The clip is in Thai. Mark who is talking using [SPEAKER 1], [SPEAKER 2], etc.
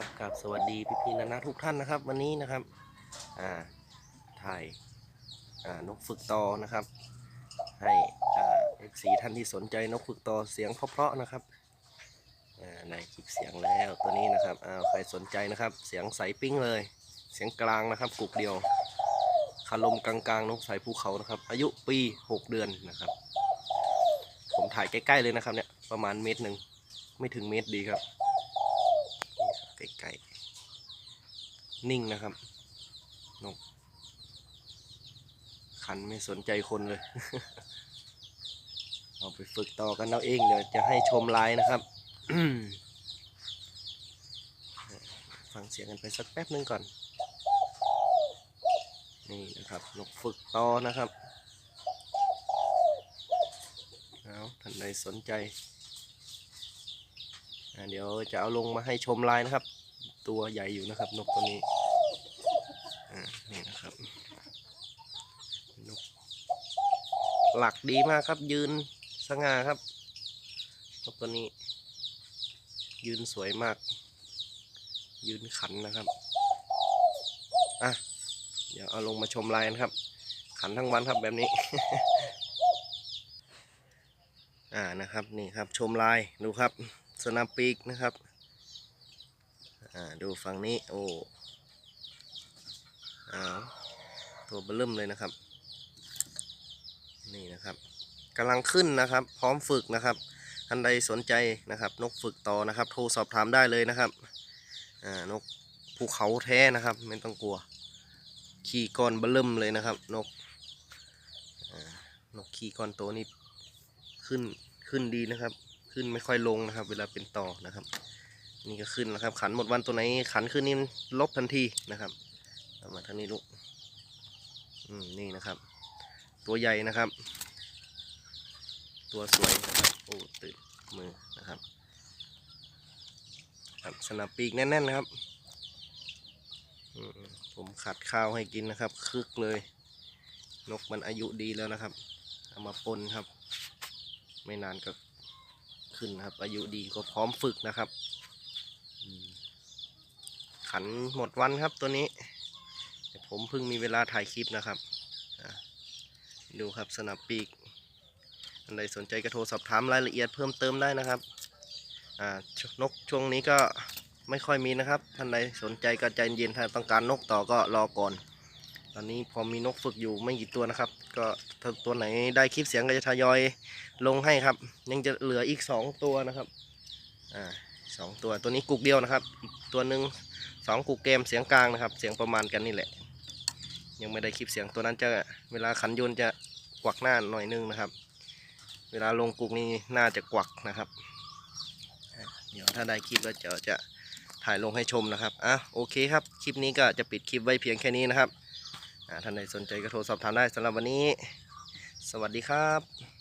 [SPEAKER 1] สวัสดีพี่พี่นานาทุกท่านนะครับ วันนี้นะครับอ่าถ่ายอ่านกฝึกตอนะครับ ให้อ่าเอฟซีท่านที่สนใจนกฝึกตอเสียงเพราะๆนะครับอ่าในคลิปเสียงแล้วตัวนี้นะครับอ่าใครสนใจนะครับ เสียงใสปิ้งเลย เสียงกลางนะครับกุกเดียวคารมกลางๆนกสายภูเขานะครับ อายุปี 6 เดือนนะครับ ผมถ่ายใกล้ๆเลยนะครับเนี่ยประมาณเมตรหนึ่งไม่ถึงเมตรดีครับ ใกล้ๆนิ่งนะครับ นก ขันไม่สนใจคนเลย เอาไปฝึกต่อกันเอาเองเดี๋ยวจะให้ชมลายนะครับ ฟังเสียงกันไปสักแป๊บหนึงก่อน นี่นะครับ นกฝึกต่อนะครับเอาท่านใดสนใจ เดี๋ยวจะเอาลงมาให้ชมลายนะครับ ตัวใหญ่อยู่นะครับ นกตัวนี้นี่นะครับนกหลักดีมากครับ ยืนสง่าครับนกตัวนี้ ยืนสวยมาก ยืนขันนะครับอะเดี๋ยวเอาลงมาชมลายนะครับ ขันทั้งวันครับแบบนี้ อ่านะครับนี่ครับชมลายดูครับ สนามปีกนะครับอ่าดูฝั่งนี้โอ้อาตัวเบลิ่มเลยนะครับ นี่นะครับกำลังขึ้นนะครับ พร้อมฝึกนะครับท่านใดสนใจนะครับ นกฝึกต่อนะครับ โทรสอบถามได้เลยนะครับอ่านกภูเขาแท้นะครับ ไม่ต้องกลัว ขี่ก้อนเบลิ่มเลยนะครับ นกนกขี่ก้อนโตนี่ขึ้นขึ้นดีนะครับ ขึ้นไม่ค่อยลงนะครับ เวลาเป็นต่อนะครับ นี่ก็ขึ้นแล้วครับ ขันหมดวันตัวไหนขันขึ้นนี่ลบทันทีนะครับเอามาทางนี้ลูกอืมนี่นะครับ ตัวใหญ่นะครับ ตัวสวยนะครับโอ้ตื่นมือนะครับครับสนับปีกแน่นๆนะครับผมขัดข้าวให้กินนะครับ คึกเลย นกมันอายุดีแล้วนะครับ เอามาปนครับ ไม่นานก็ ขึ้นนะครับ อายุดีก็พร้อมฝึกนะครับขันหมดวันครับตัวนี้ ผมเพิ่งมีเวลาถ่ายคลิปนะครับดูครับสนับปีกอันใดสนใจก็โทรสอบถามรายละเอียดเพิ่มเติมได้นะครับนกช่วงนี้ก็ไม่ค่อยมีนะครับท่านใดสนใจก็ใจเย็นถ้าต้องการนกต่อก็รอก่อน ตอนนี้พอมีนกฝึกอยู่ไม่กี่ตัวนะครับ ก็ถ้าตัวไหนได้คลิปเสียงก็จะทยอยลงให้ครับ ยังจะเหลืออีกสองตัวนะครับอ่าสองตัวตัวนี้กุกเดียวนะครับ อีกตัวหนึ่งสองกุกเกมเสียงกลางนะครับ เสียงประมาณกันนี่แหละ ยังไม่ได้คลิปเสียงตัวนั้นจะเวลาขันยนจะกวักหน้าหน่อยนึงนะครับ เวลาลงกุกนี่น่าจะกวักนะครับเดี๋ยวถ้าได้คลิปแล้วเดี๋ยวจะถ่ายลงให้ชมนะครับอะโอเคครับ คลิปนี้ก็จะปิดคลิปไว้เพียงแค่นี้นะครับ ท่านใดสนใจก็โทรสอบถามได้สำหรับวันนี้ สวัสดีครับ